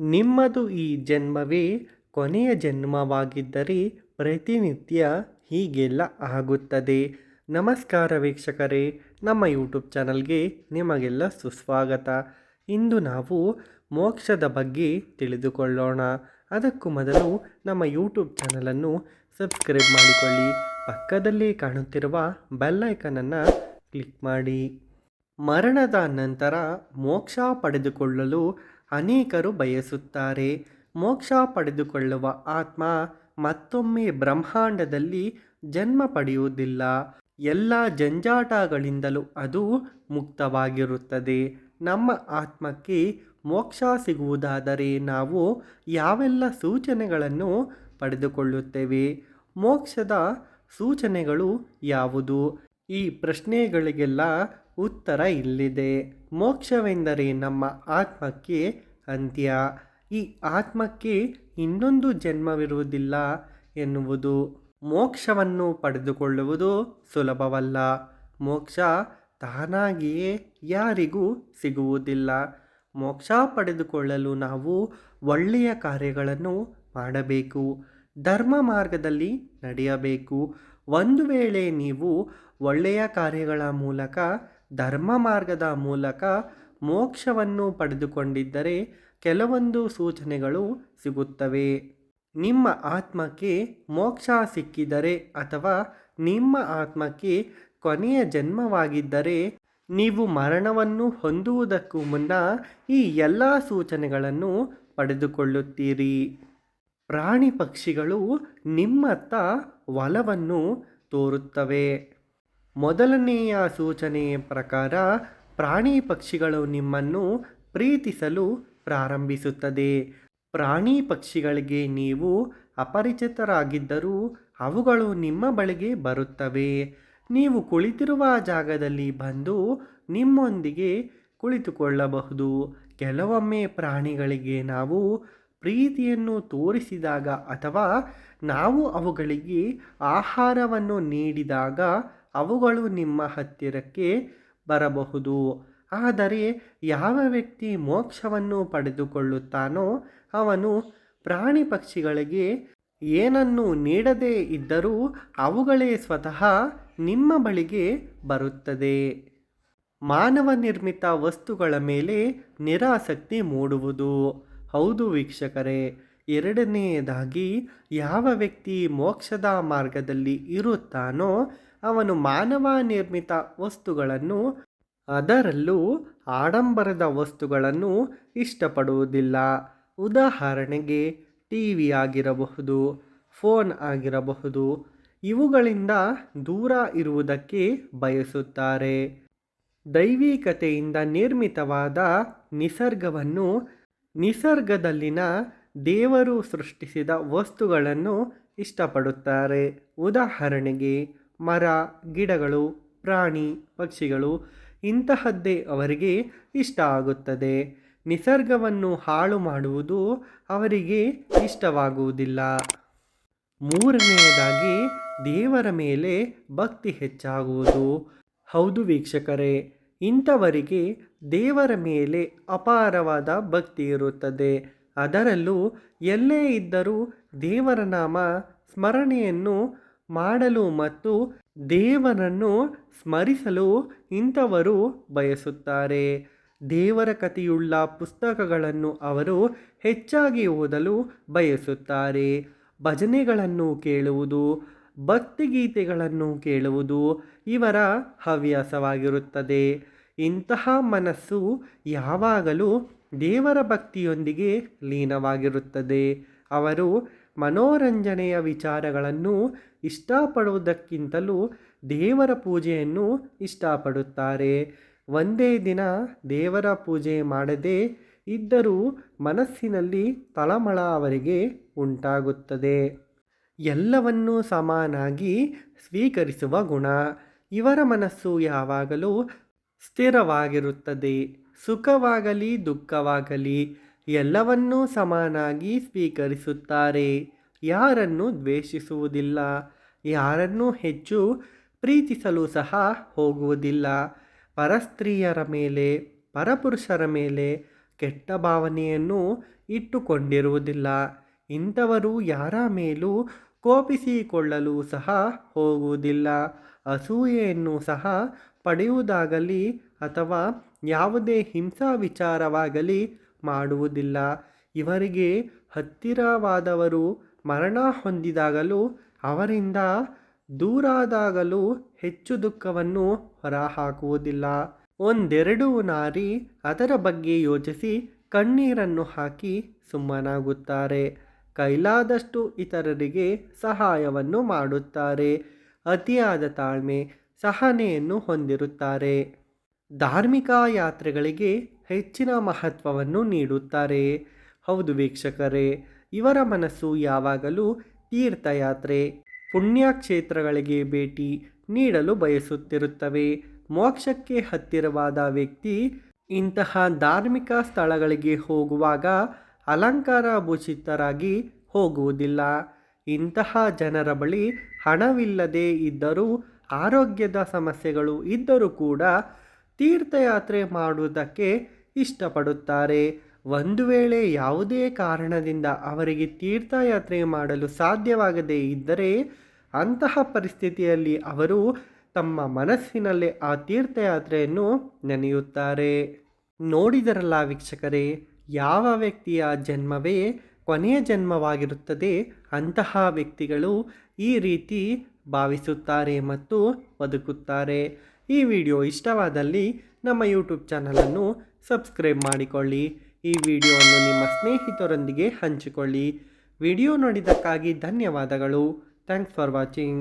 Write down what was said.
ನಿಮ್ಮದು ಈ ಜನ್ಮವೇ ಕೊನೆಯ ಜನ್ಮವಾಗಿದ್ದರೆ ಪ್ರತಿನಿತ್ಯ ಹೀಗೆಲ್ಲ ಆಗುತ್ತದೆ. ನಮಸ್ಕಾರ ವೀಕ್ಷಕರೇ, ನಮ್ಮ ಯೂಟ್ಯೂಬ್ ಚಾನಲ್ಗೆ ನಿಮಗೆಲ್ಲ ಸುಸ್ವಾಗತ. ಇಂದು ನಾವು ಮೋಕ್ಷದ ಬಗ್ಗೆ ತಿಳಿದುಕೊಳ್ಳೋಣ. ಅದಕ್ಕೂ ಮೊದಲು ನಮ್ಮ ಯೂಟ್ಯೂಬ್ ಚಾನಲನ್ನು ಸಬ್ಸ್ಕ್ರೈಬ್ ಮಾಡಿಕೊಳ್ಳಿ. ಪಕ್ಕದಲ್ಲಿ ಕಾಣುತ್ತಿರುವ ಬೆಲ್ಲೈಕನನ್ನು ಕ್ಲಿಕ್ ಮಾಡಿ. ಮರಣದ ನಂತರ ಮೋಕ್ಷ ಪಡೆದುಕೊಳ್ಳಲು ಅನೇಕರು ಬಯಸುತ್ತಾರೆ. ಮೋಕ್ಷ ಪಡೆದುಕೊಳ್ಳುವ ಆತ್ಮ ಮತ್ತೊಮ್ಮೆ ಬ್ರಹ್ಮಾಂಡದಲ್ಲಿ ಜನ್ಮ ಪಡೆಯುವುದಿಲ್ಲ. ಎಲ್ಲ ಜಂಜಾಟಗಳಿಂದಲೂ ಅದು ಮುಕ್ತವಾಗಿರುತ್ತದೆ. ನಮ್ಮ ಆತ್ಮಕ್ಕೆ ಮೋಕ್ಷ ಸಿಗುವುದಾದರೆ ನಾವು ಯಾವೆಲ್ಲ ಸೂಚನೆಗಳನ್ನು ಪಡೆದುಕೊಳ್ಳುತ್ತೇವೆ? ಮೋಕ್ಷದ ಸೂಚನೆಗಳು ಯಾವುದು? ಈ ಪ್ರಶ್ನೆಗಳಿಗೆಲ್ಲ ಉತ್ತರ ಇಲ್ಲಿದೆ. ಮೋಕ್ಷವೆಂದರೆ ನಮ್ಮ ಆತ್ಮಕ್ಕೆ ಅಂತ್ಯ. ಈ ಆತ್ಮಕ್ಕೆ ಇನ್ನೊಂದು ಜನ್ಮವಿರುವುದಿಲ್ಲ ಎನ್ನುವುದು. ಮೋಕ್ಷವನ್ನು ಪಡೆದುಕೊಳ್ಳುವುದು ಸುಲಭವಲ್ಲ. ಮೋಕ್ಷ ತಾನಾಗಿಯೇ ಯಾರಿಗೂ ಸಿಗುವುದಿಲ್ಲ. ಮೋಕ್ಷ ಪಡೆದುಕೊಳ್ಳಲು ನಾವು ಒಳ್ಳೆಯ ಕಾರ್ಯಗಳನ್ನು ಮಾಡಬೇಕು. ಧರ್ಮ ಮಾರ್ಗದಲ್ಲಿ ನಡೆಯಬೇಕು. ಒಂದು ವೇಳೆ ನೀವು ಒಳ್ಳೆಯ ಕಾರ್ಯಗಳ ಮೂಲಕ, ಧರ್ಮ ಮಾರ್ಗದ ಮೂಲಕ ಮೋಕ್ಷವನ್ನು ಪಡೆದುಕೊಂಡಿದ್ದರೆ ಕೆಲವೊಂದು ಸೂಚನೆಗಳು ಸಿಗುತ್ತವೆ. ನಿಮ್ಮ ಆತ್ಮಕ್ಕೆ ಮೋಕ್ಷ ಸಿಕ್ಕಿದರೆ ಅಥವಾ ನಿಮ್ಮ ಆತ್ಮಕ್ಕೆ ಕೊನೆಯ ಜನ್ಮವಾಗಿದ್ದರೆ ನೀವು ಮರಣವನ್ನು ಹೊಂದುವುದಕ್ಕೂ ಮುನ್ನ ಈ ಎಲ್ಲ ಸೂಚನೆಗಳನ್ನು ಪಡೆದುಕೊಳ್ಳುತ್ತೀರಿ. ಪ್ರಾಣಿ ಪಕ್ಷಿಗಳು ನಿಮ್ಮತ್ತ ಒಲವನ್ನು ತೋರುತ್ತವೆ. ಮೊದಲನೆಯ ಸೂಚನೆಯ ಪ್ರಕಾರ, ಪ್ರಾಣಿ ಪಕ್ಷಿಗಳು ನಿಮ್ಮನ್ನು ಪ್ರೀತಿಸಲು ಪ್ರಾರಂಭಿಸುತ್ತದೆ. ಪ್ರಾಣಿ ಪಕ್ಷಿಗಳಿಗೆ ನೀವು ಅಪರಿಚಿತರಾಗಿದ್ದರೂ ಅವುಗಳು ನಿಮ್ಮ ಬಳಿಗೆ ಬರುತ್ತವೆ. ನೀವು ಕುಳಿತಿರುವ ಜಾಗದಲ್ಲಿ ಬಂದು ನಿಮ್ಮೊಂದಿಗೆ ಕುಳಿತುಕೊಳ್ಳಬಹುದು. ಕೆಲವೊಮ್ಮೆ ಪ್ರಾಣಿಗಳಿಗೆ ನಾವು ಪ್ರೀತಿಯನ್ನು ತೋರಿಸಿದಾಗ ಅಥವಾ ನಾವು ಅವುಗಳಿಗೆ ಆಹಾರವನ್ನು ನೀಡಿದಾಗ ಅವುಗಳು ನಿಮ್ಮ ಹತ್ತಿರಕ್ಕೆ ಬರಬಹುದು. ಆದರೆ ಯಾವ ವ್ಯಕ್ತಿ ಮೋಕ್ಷವನ್ನು ಪಡೆದುಕೊಳ್ಳುತ್ತಾನೋ ಅವನು ಪ್ರಾಣಿ ಪಕ್ಷಿಗಳಿಗೆ ಏನನ್ನು ನೀಡದೇ ಇದ್ದರೂ ಅವುಗಳೇ ಸ್ವತಃ ನಿಮ್ಮ ಬಳಿಗೆ ಬರುತ್ತದೆ. ಮಾನವ ನಿರ್ಮಿತ ವಸ್ತುಗಳ ಮೇಲೆ ನಿರಾಸಕ್ತಿ ಮೂಡುವುದು. ಹೌದು ವೀಕ್ಷಕರೇ, ಎರಡನೆಯದಾಗಿ ಯಾವ ವ್ಯಕ್ತಿ ಮೋಕ್ಷದ ಮಾರ್ಗದಲ್ಲಿ ಇರುತ್ತಾನೋ ಅವನು ಮಾನವ ನಿರ್ಮಿತ ವಸ್ತುಗಳನ್ನು, ಅದರಲ್ಲೂ ಆಡಂಬರದ ವಸ್ತುಗಳನ್ನು ಇಷ್ಟಪಡುವುದಿಲ್ಲ. ಉದಾಹರಣೆಗೆ, ಟಿ ವಿ ಆಗಿರಬಹುದು, ಫೋನ್ ಆಗಿರಬಹುದು, ಇವುಗಳಿಂದ ದೂರ ಇರುವುದಕ್ಕೆ ಬಯಸುತ್ತಾರೆ. ದೈವಿಕತೆಯಿಂದ ನಿರ್ಮಿತವಾದ ನಿಸರ್ಗವನ್ನು ನಿಸರ್ಗದಲ್ಲಿನ ದೇವರು ಸೃಷ್ಟಿಸಿದ ವಸ್ತುಗಳನ್ನು ಇಷ್ಟಪಡುತ್ತಾರೆ. ಉದಾಹರಣೆಗೆ, ಮರ, ಗಿಡಗಳು, ಪ್ರಾಣಿ, ಪಕ್ಷಿಗಳು, ಇಂತಹದ್ದೇ ಅವರಿಗೆ ಇಷ್ಟ ಆಗುತ್ತದೆ. ನಿಸರ್ಗವನ್ನು ಹಾಳು ಮಾಡುವುದು ಅವರಿಗೆ ಇಷ್ಟವಾಗುವುದಿಲ್ಲ. ಮೂರನೆಯದಾಗಿ, ದೇವರ ಮೇಲೆ ಭಕ್ತಿ ಹೆಚ್ಚಾಗುವುದು. ಹೌದು ವೀಕ್ಷಕರೇ ಇಂಥವರಿಗೆ ದೇವರ ಮೇಲೆ ಅಪಾರವಾದ ಭಕ್ತಿ ಇರುತ್ತದೆ. ಅದರಲ್ಲೂ ಎಲ್ಲೇ ಇದ್ದರೂ ದೇವರ ನಾಮ ಸ್ಮರಣೆಯನ್ನು ಮಾಡಲು ಮತ್ತು ದೇವರನ್ನು ಸ್ಮರಿಸಲು ಇಂಥವರು ಬಯಸುತ್ತಾರೆ. ದೇವರ ಕಥೆಯುಳ್ಳ ಪುಸ್ತಕಗಳನ್ನು ಅವರು ಹೆಚ್ಚಾಗಿ ಓದಲು ಬಯಸುತ್ತಾರೆ. ಭಜನೆಗಳನ್ನು ಕೇಳುವುದು, ಭಕ್ತಿಗೀತೆಗಳನ್ನು ಕೇಳುವುದು ಇವರ ಹವ್ಯಾಸವಾಗಿರುತ್ತದೆ. ಇಂತಹ ಮನಸ್ಸು ಯಾವಾಗಲೂ ದೇವರ ಭಕ್ತಿಯೊಂದಿಗೆ ಲೀನವಾಗಿರುತ್ತದೆ. ಅವರು ಮನೋರಂಜನೆಯ ವಿಚಾರಗಳನ್ನು ಇಷ್ಟಪಡುವುದಕ್ಕಿಂತಲೂ ದೇವರ ಪೂಜೆಯನ್ನು ಇಷ್ಟಪಡುತ್ತಾರೆ. ಒಂದೇ ದಿನ ದೇವರ ಪೂಜೆ ಮಾಡದೆ ಇದ್ದರೂ ಮನಸ್ಸಿನಲ್ಲಿ ತಳಮಳ ಅವರಿಗೆ ಉಂಟಾಗುತ್ತದೆ. ಎಲ್ಲವನ್ನೂ ಸಮಾನಾಗಿ ಸ್ವೀಕರಿಸುವ ಗುಣ. ಇವರ ಮನಸ್ಸು ಯಾವಾಗಲೂ ಸ್ಥಿರವಾಗಿರುತ್ತದೆ. ಸುಖವಾಗಲಿ, ದುಃಖವಾಗಲಿ, ಎಲ್ಲವನ್ನೂ ಸಮಾನಾಗಿ ಸ್ವೀಕರಿಸುತ್ತಾರೆ. ಯಾರನ್ನು ದ್ವೇಷಿಸುವುದಿಲ್ಲ, ಯಾರನ್ನೂ ಹೆಚ್ಚು ಪ್ರೀತಿಸಲು ಸಹ ಹೋಗುವುದಿಲ್ಲ. ಪರಸ್ತ್ರೀಯರ ಮೇಲೆ, ಪರಪುರುಷರ ಮೇಲೆ ಕೆಟ್ಟ ಭಾವನೆಯನ್ನು ಇಟ್ಟುಕೊಂಡಿರುವುದಿಲ್ಲ. ಇಂಥವರು ಯಾರ ಮೇಲೂ ಕೋಪಿಸಿಕೊಳ್ಳಲು ಸಹ ಹೋಗುವುದಿಲ್ಲ. ಅಸೂಯೆಯನ್ನು ಸಹ ಪಡೆಯುವುದಾಗಲಿ ಅಥವಾ ಯಾವುದೇ ಹಿಂಸಾ ವಿಚಾರವಾಗಲಿ ಮಾಡುವುದಿಲ್ಲ. ಇವರಿಗೆ ಹತ್ತಿರವಾದವರು ಮರಣ ಹೊಂದಿದಾಗಲೂ, ಅವರಿಂದ ದೂರಾದಾಗಲೂ ಹೆಚ್ಚು ದುಃಖವನ್ನು ಹೊರಹಾಕುವುದಿಲ್ಲ. ಒಂದೆರಡು ನಾರಿ ಅದರ ಬಗ್ಗೆ ಯೋಚಿಸಿ ಕಣ್ಣೀರನ್ನು ಹಾಕಿ ಸುಮ್ಮನಾಗುತ್ತಾರೆ. ಕೈಲಾದಷ್ಟು ಇತರರಿಗೆ ಸಹಾಯವನ್ನು ಮಾಡುತ್ತಾರೆ. ಅತಿಯಾದ ತಾಳ್ಮೆ ಸಹನೆಯನ್ನು ಹೊಂದಿರುತ್ತಾರೆ. ಧಾರ್ಮಿಕ ಯಾತ್ರೆಗಳಿಗೆ ಹೆಚ್ಚಿನ ಮಹತ್ವವನ್ನು ನೀಡುತ್ತಾರೆ. ಹೌದು ವೀಕ್ಷಕರೇ, ಇವರ ಮನಸ್ಸು ಯಾವಾಗಲೂ ತೀರ್ಥಯಾತ್ರೆ, ಪುಣ್ಯಕ್ಷೇತ್ರಗಳಿಗೆ ಭೇಟಿ ನೀಡಲು ಬಯಸುತ್ತಿರುತ್ತವೆ. ಮೋಕ್ಷಕ್ಕೆ ಹತ್ತಿರವಾದ ವ್ಯಕ್ತಿ ಇಂತಹ ಧಾರ್ಮಿಕ ಸ್ಥಳಗಳಿಗೆ ಹೋಗುವಾಗ ಅಲಂಕಾರ ಭೂಷಿತರಾಗಿ ಹೋಗುವುದಿಲ್ಲ. ಇಂತಹ ಜನರ ಬಳಿ ಹಣವಿಲ್ಲದೆ ಇದ್ದರೂ ಆರೋಗ್ಯದ ಸಮಸ್ಯೆಗಳು ಇದ್ದರೂ ಕೂಡ ತೀರ್ಥಯಾತ್ರೆ ಮಾಡುವುದಕ್ಕೆ ಇಷ್ಟಪಡುತ್ತಾರೆ. ಒಂದು ವೇಳೆ ಯಾವುದೇ ಕಾರಣದಿಂದ ಅವರಿಗೆ ತೀರ್ಥಯಾತ್ರೆ ಮಾಡಲು ಸಾಧ್ಯವಾಗದೇ ಇದ್ದರೆ ಅಂತಹ ಪರಿಸ್ಥಿತಿಯಲ್ಲಿ ಅವರು ತಮ್ಮ ಮನಸ್ಸಿನಲ್ಲೇ ಆ ತೀರ್ಥಯಾತ್ರೆಯನ್ನು ನೆನೆಯುತ್ತಾರೆ. ನೋಡಿದರಲ್ಲ ವೀಕ್ಷಕರೇ, ಯಾವ ವ್ಯಕ್ತಿಯ ಜನ್ಮವೇ ಕೊನೆಯ ಜನ್ಮವಾಗಿರುತ್ತದೆ ಅಂತಹ ವ್ಯಕ್ತಿಗಳು ಈ ರೀತಿ ಭಾವಿಸುತ್ತಾರೆ ಮತ್ತು ಬದುಕುತ್ತಾರೆ. ಈ ವಿಡಿಯೋ ಇಷ್ಟವಾದಲ್ಲಿ ನಮ್ಮ ಯೂಟ್ಯೂಬ್ ಚಾನಲನ್ನು ಸಬ್ಸ್ಕ್ರೈಬ್ ಮಾಡಿಕೊಳ್ಳಿ. ಈ ವಿಡಿಯೋವನ್ನು ನಿಮ್ಮ ಸ್ನೇಹಿತರೊಂದಿಗೆ ಹಂಚಿಕೊಳ್ಳಿ. ವಿಡಿಯೋ ನೋಡಿದ್ದಕ್ಕಾಗಿ ಧನ್ಯವಾದಗಳು. Thanks for watching.